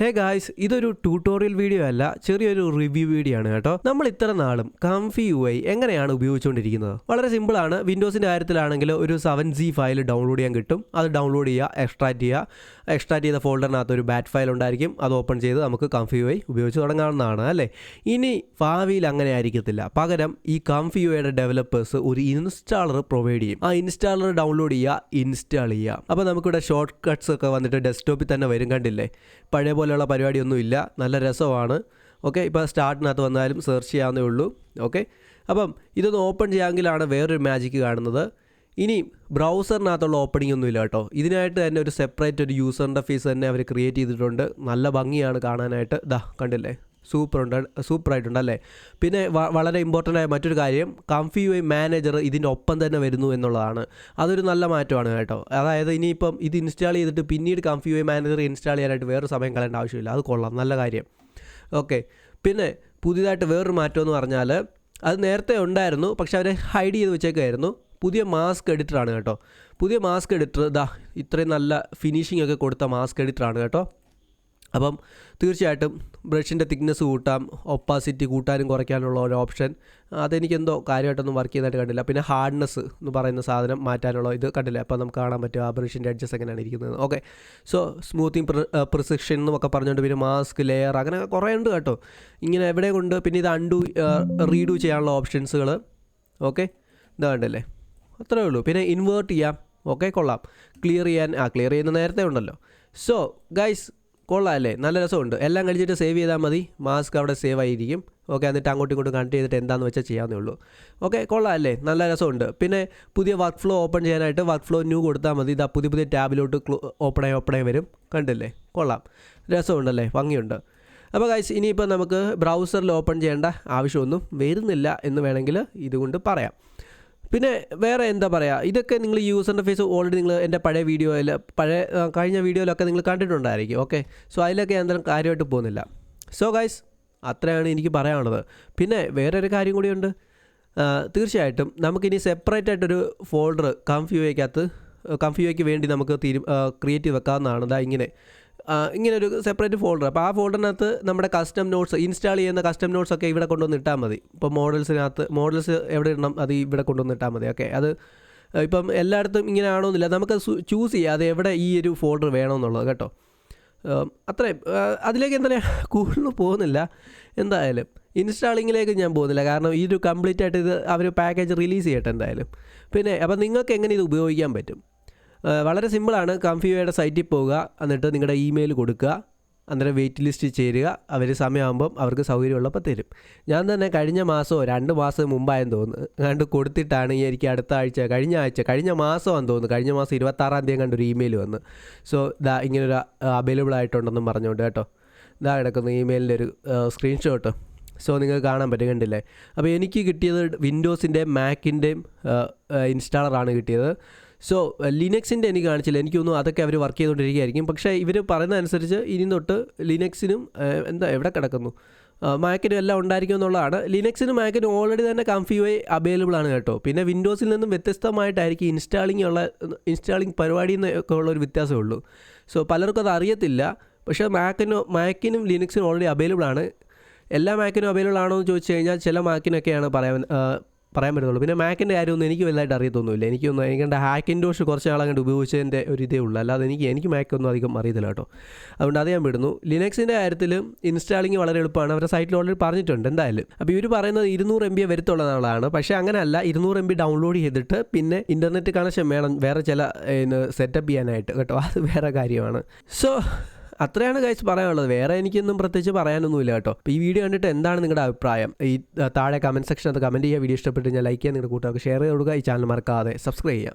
ഹേ guys ഇതൊരു tutorial video അല്ല ചെറിയൊരു റിവ്യൂ വീഡിയോ ആണ് കേട്ടോ. നമ്മൾ ഇത്ര നാളും കംഫി യു ഐ എങ്ങനെയാണ് ഉപയോഗിച്ചുകൊണ്ടിരിക്കുന്നത്? വളരെ സിമ്പിൾ ആണ്. വിൻഡോസിന്റെ കാര്യത്തിലാണെങ്കിൽ ഒരു സെവൻ ജി ഫയൽ ഡൗൺലോഡ് ചെയ്യാൻ കിട്ടും. അത് ഡൗൺലോഡ് ചെയ്യുക എക്സ്ട്രാക്ട് ചെയ്യുക. എക്സ്ട്രാക്ട് ചെയ്ത ഫോൾഡറിനകത്ത് ഒരു ബാറ്റ് ഫയൽ ഉണ്ടായിരിക്കും. അത് ഓപ്പൺ ചെയ്ത് നമുക്ക് കംഫി യു ഐ ഉപയോഗിച്ച് തുടങ്ങാവുന്നതാണ് അല്ലേ? ഇനി ഭാവിയിൽ അങ്ങനെ ആയിരിക്കത്തില്ല. പകരം ഈ കംഫി യു ഐയുടെ ഡെവലപ്പേഴ്സ് ഒരു ഇൻസ്റ്റാളർ പ്രൊവൈഡ് ചെയ്യും. ആ ഇൻസ്റ്റാളർ ഡൗൺലോഡ് ചെയ്യുക ഇൻസ്റ്റാൾ ചെയ്യുക. അപ്പോൾ നമുക്കിവിടെ ഷോർട്ട് കട്ട്സ് ഒക്കെ വന്നിട്ട് ഡെസ്ക്ടോപ്പിൽ തന്നെ വരും കണ്ടില്ലേ? പഴയ പോലെയുള്ള പരിപാടിയൊന്നുമില്ല നല്ല രസമാണ്. ഓക്കെ ഇപ്പോൾ സ്റ്റാർട്ടിനകത്ത് വന്നാലും സെർച്ച് ചെയ്യാവുന്നേ ഉള്ളൂ. ഓക്കെ അപ്പം ഇതൊന്ന് ഓപ്പൺ ചെയ്യാമെങ്കിലാണ് വേറൊരു മാജിക്ക് കാണുന്നത്. ഇനി ബ്രൗസറിനകത്തുള്ള ഓപ്പണിംഗ് ഒന്നുമില്ല കേട്ടോ. ഇതിനായിട്ട് തന്നെ ഒരു സെപ്പറേറ്റ് ഒരു യൂസറിന്റെ ഫീസ് തന്നെ അവർ ക്രിയേറ്റ് ചെയ്തിട്ടുണ്ട്. നല്ല ഭംഗിയാണ് കാണാനായിട്ട്. ദാ കണ്ടില്ലേ? സൂപ്പർ ഉണ്ട് സൂപ്പർ ആയിട്ടുണ്ട് അല്ലേ പിന്നെ വളരെ ഇമ്പോർട്ടന്റ് ആയ മറ്റൊരു കാര്യം കംഫി യു മാനേജർ ഇതിന്റെ ഒപ്പം തന്നെ വരുന്നു എന്നുള്ളതാണ്. അതൊരു നല്ല മാറ്റമാണ് കേട്ടോ. അതായത് ഇനിയിപ്പം ഇത് ഇൻസ്റ്റാൾ ചെയ്തിട്ട് പിന്നീട് കംഫി യു മാനേജർ ഇൻസ്റ്റാൾ ചെയ്യാനായിട്ട് വേറെ സമയം കളയേണ്ട ആവശ്യമില്ല. അത് കൊള്ളാം നല്ല കാര്യം. ഓക്കെ പിന്നെ പുതിയതായിട്ട് വേറൊരു മാറ്റം എന്ന് പറഞ്ഞാൽ അത് നേരത്തെ ഉണ്ടായിരുന്നു പക്ഷെ അവരെ ഹൈഡ് ചെയ്ത് വെച്ചേക്കായിരുന്നു പുതിയ മാസ്ക് എഡിറ്ററാണ് കേട്ടോ. പുതിയ മാസ്ക് എഡിറ്റർ ഇതാ ഇത്രയും നല്ല ഫിനിഷിംഗ് ഒക്കെ കൊടുത്ത മാസ്ക് എഡിറ്ററാണ് കേട്ടോ. അപ്പം തീർച്ചയായിട്ടും ബ്രഷിന്റെ തിക്നെസ് കൂട്ടാം ഒപ്പാസിറ്റി കൂട്ടാനും കുറയ്ക്കാനുള്ള ഒരു ഓപ്ഷൻ. അതെനിക്കെന്തോ കാര്യമായിട്ടൊന്നും വർക്ക് ചെയ്യുന്നതായിട്ട് കണ്ടില്ല. പിന്നെ ഹാർഡ്നെസ് എന്ന് പറയുന്ന സാധനം മാറ്റാനുള്ള ഇത് കണ്ടില്ല. അപ്പോൾ നമുക്ക് കാണാൻ പറ്റും ആ ബ്രഷിന്റെ അഡ്ജസ്റ്റ് എങ്ങനെയാണ് ഇരിക്കുന്നത്. ഓക്കെ. സോ സ്മൂത്തിങ് പ്രിസിഷൻ എന്നൊക്കെ പറഞ്ഞുകൊണ്ട് പിന്നെ മാസ്ക് ലെയർ അങ്ങനെ കുറേ ഉണ്ട് കേട്ടോ. ഇങ്ങനെ എവിടെ കൊണ്ട് പിന്നെ ഇത് അണ്ടു റീഡു ചെയ്യാനുള്ള ഓപ്ഷൻസുകൾ ഓക്കെ. ഇതാ കണ്ടല്ലേ? അത്രേ ഉള്ളൂ. പിന്നെ ഇൻവേർട്ട് ചെയ്യാം. ഓക്കെ കൊള്ളാം. ക്ലിയർ ചെയ്യാൻ ആ ക്ലിയർ ചെയ്യുന്ന നേരത്തെ ഉണ്ടല്ലോ. സോ ഗൈസ് കൊള്ളാം അല്ലേ? നല്ല രസമുണ്ട്. എല്ലാം കഴിച്ചിട്ട് സേവ് ചെയ്താൽ മതി. മാസ്ക് അവിടെ സേവ് ആയിരിക്കും. ഓക്കെ എന്നിട്ട് അങ്ങോട്ടും ഇങ്ങോട്ടും കണക്ട് ചെയ്തിട്ട് എന്താണെന്ന് വെച്ചാൽ ചെയ്യാവുന്നേ ഉള്ളൂ. ഓക്കെ കൊള്ളാമല്ലേ നല്ല രസമുണ്ട്. പിന്നെ പുതിയ വർക്ക് ഫ്ലോ ഓപ്പൺ ചെയ്യാനായിട്ട് വർക്ക് ഫ്ലോ ന്യൂ കൊടുത്താൽ മതി. ഇതാ പുതിയ പുതിയ ടാബിലോട്ട് ഓപ്പണായി ഓപ്പണായി വരും. കണ്ടില്ലേ? കൊള്ളാം. രസമുണ്ടല്ലേ? ഭംഗിയുണ്ട്. അപ്പോൾ ഗൈസ് ഇനിയിപ്പോൾ നമുക്ക് ബ്രൗസറിൽ ഓപ്പൺ ചെയ്യേണ്ട ആവശ്യമൊന്നും വരുന്നില്ല എന്ന് വേണമെങ്കിൽ ഇതുകൊണ്ട് പറയാം. പിന്നെ വേറെ എന്താ പറയുക ഇതൊക്കെ നിങ്ങൾ യൂസർ ഇന്റർഫേസ് ഓൾറെഡി നിങ്ങൾ എന്റെ പഴയ വീഡിയോയിൽ പഴയ കഴിഞ്ഞ വീഡിയോയിലൊക്കെ നിങ്ങൾ കണ്ടിട്ടുണ്ടായിരിക്കും ഓക്കെ സോ അതിലൊക്കെ എന്തായാലും കാര്യമായിട്ട് പോകുന്നില്ല. സോ ഗൈസ് അത്രയാണ് എനിക്ക് പറയാനുള്ളത്. പിന്നെ വേറൊരു കാര്യം കൂടിയുണ്ട് തീർച്ചയായിട്ടും നമുക്കിനി സെപ്പറേറ്റ് ആയിട്ടൊരു ഫോൾഡർ കംഫ്യൂയ്ക്കകത്ത് കംഫ്യൂയ്ക്ക് വേണ്ടി നമുക്ക് തീരു ക്രിയേറ്റ് വെക്കാവുന്നതാണ്. ഇതാ ഇങ്ങനെ. ആ, ഇങ്ങനെ ഒരു സെപ്പറേറ്റ് ഫോൾഡർ അപ്പോൾ ആ ഫോൾഡറിനകത്ത് നമ്മുടെ കസ്റ്റം നോട്ട്സ് ഇൻസ്റ്റാൾ ചെയ്യുന്ന കസ്റ്റം നോട്ട്സ് ഒക്കെ ഇവിടെ കൊണ്ടുവന്ന് ഇട്ടാൽ മതി. ഇപ്പോൾ മോഡൽസിനകത്ത് മോഡൽസ് എവിടെ ഇടണം അത് ഇവിടെ കൊണ്ടുവന്ന് ഇട്ടാൽ മതി. ഓക്കെ അത് ഇപ്പം എല്ലായിടത്തും ഇങ്ങനെ ആണോന്നില്ല നമുക്ക് ചൂസ് ചെയ്യാം. അത് എവിടെ ഈ ഒരു ഫോൾഡർ വേണമെന്നുള്ളത് കേട്ടോ. അത്രയും. അതിലേക്ക് എന്താ കൂടുതൽ പോകുന്നില്ല. എന്തായാലും ഇൻസ്റ്റാളിങ്ങിലേക്ക് ഞാൻ പോകുന്നില്ല. കാരണം ഈ ഒരു കംപ്ലീറ്റ് ആയിട്ട് ഇത് അവർ പാക്കേജ് റിലീസ് ചെയ്യട്ടെ എന്തായാലും. പിന്നെ അപ്പം നിങ്ങൾക്ക് എങ്ങനെ ഇത് ഉപയോഗിക്കാൻ പറ്റും? വളരെ സിമ്പിളാണ്. കംഫ്യൂയുടെ സൈറ്റിൽ പോവുക. എന്നിട്ട് നിങ്ങളുടെ ഇമെയിൽ കൊടുക്കുക. അന്നേരം വെയിറ്റ് ലിസ്റ്റ് ചേരുക. അവർ സമയമാകുമ്പം അവർക്ക് സൗകര്യമുള്ളപ്പോൾ തരും. ഞാൻ തന്നെ കഴിഞ്ഞ മാസമോ രണ്ട് മാസം മുമ്പായെന്ന് തോന്നുന്നു. കണ്ട് കൊടുത്തിട്ടാണ് എനിക്ക് അടുത്ത ആഴ്ച കഴിഞ്ഞ ആഴ്ച കഴിഞ്ഞ മാസമാണെന്ന് തോന്നുന്നു. കഴിഞ്ഞ മാസം ഇരുപത്താറാം തീയതി കണ്ടൊരു ഇമെയിൽ വന്ന്. സോ ഇതാ ഇങ്ങനൊരു അവൈലബിൾ ആയിട്ടുണ്ടെന്നും പറഞ്ഞുകൊണ്ട് കേട്ടോ. ഇതാ കിടക്കുന്നു ഇമെയിലിന്റെ ഒരു സ്ക്രീൻഷോട്ട് സോ നിങ്ങൾക്ക് കാണാൻ പറ്റും. കണ്ടില്ലേ? അപ്പോൾ എനിക്ക് കിട്ടിയത് വിൻഡോസിന്റെയും മാക്കിന്റെയും ഇൻസ്റ്റാളറാണ് കിട്ടിയത്. സോ ലിനക്സിന്റെ എനിക്ക് കാണിച്ചില്ല. എനിക്കൊന്നും അതൊക്കെ അവർ വർക്ക് ചെയ്തുകൊണ്ടിരിക്കുകയായിരിക്കും പക്ഷേ ഇവർ പറയുന്ന അനുസരിച്ച് ഇനി തൊട്ട് ലിനക്സിനും എന്താ എവിടെ കിടക്കുന്നു? മാക്കിനും എല്ലാം ഉണ്ടായിരിക്കും എന്നുള്ളതാണ്. ലിനക്സിനും മാക്കിനും ഓൾറെഡി തന്നെ കംഫ്യൂഐ അവൈലബിൾ ആണ് കേട്ടോ. പിന്നെ വിൻഡോസിൽ നിന്നും വ്യത്യസ്തമായിട്ടായിരിക്കും ഇൻസ്റ്റാളിംഗ് ഉള്ള ഇൻസ്റ്റാളിംഗ് പരിപാടി ഒക്കെ ഉള്ള ഒരു വ്യത്യാസമേ ഉള്ളൂ. സോ പലർക്കും അത് അറിയത്തില്ല. പക്ഷേ മാക്കിനും മാക്കിനും ലിനക്സിനും ഓൾറെഡി അവൈലബിൾ ആണ്. എല്ലാ മാക്കിനും അവൈലബിൾ ആണോ എന്ന് ചോദിച്ചു കഴിഞ്ഞാൽ ചില മാക്കിനൊക്കെയാണ് പറയാൻ പറയാൻ പറ്റുള്ളൂ പിന്നെ മാക്കിന്റെ കാര്യമൊന്നും എനിക്ക് വലുതായിട്ട് അറിയത്തൊന്നുമില്ല. എനിക്കൊന്നും എനിക്ക് ഹാക്കിൻഡോഷ് കുറച്ച് നാളങ്ങോട്ട് ഉപയോഗിച്ചതിന്റെ ഒരു ഇതേ ഉള്ളൂ. അല്ലാതെ എനിക്ക് എനിക്ക് മാക്കൊന്നും അധികം അറിയത്തില്ല കേട്ടോ. അതുകൊണ്ട് അത് ഞാൻ വിടുന്നു. ലിനക്സിന്റെ കാര്യത്തിൽ ഇൻസ്റ്റാളിങ് വളരെ എളുപ്പമാണ്. അവരുടെ സൈറ്റിൽ ഓൾറെഡി പറഞ്ഞിട്ടുണ്ട് എന്തായാലും. അപ്പോൾ ഇവർ പറയുന്നത് ഇരുന്നൂറ് എം ബി വരുത്തുള്ളതാണ് പക്ഷേ അങ്ങനെയല്ല ഇരുന്നൂറ് എം ബി ഡൗൺലോഡ് ചെയ്തിട്ട് പിന്നെ ഇന്റർനെറ്റ് കണക്ഷൻ വേണം. വേറെ ചില സെറ്റപ്പ് ചെയ്യാനായിട്ട്. കേട്ടോ അത് വേറെ കാര്യമാണ്. സോ അത്രയാണ് ഗൈസ് പറയാനുള്ളത്. വേറെ എനിക്കൊന്നും പ്രത്യേകിച്ച് പറയാനൊന്നുമില്ല കേട്ടോ. അപ്പോൾ ഈ വീഡിയോ കണ്ടിട്ട് എന്താണ് നിങ്ങളുടെ അഭിപ്രായം? ഈ താഴെ കമന്റ് സെക്ഷനകത്ത് കമന്റ് ചെയ്യുക. വീഡിയോ ഇഷ്ടപ്പെട്ട് ഞാൻ ലൈക്ക് ചെയ്യാൻ നിങ്ങളുടെ കൂട്ടുകാർക്ക് ഷെയർ ചെയ്ത് കൊടുക്കുക. ഈ ചാനൽ മറക്കാതെ സബ്സ്ക്രൈബ് ചെയ്യാം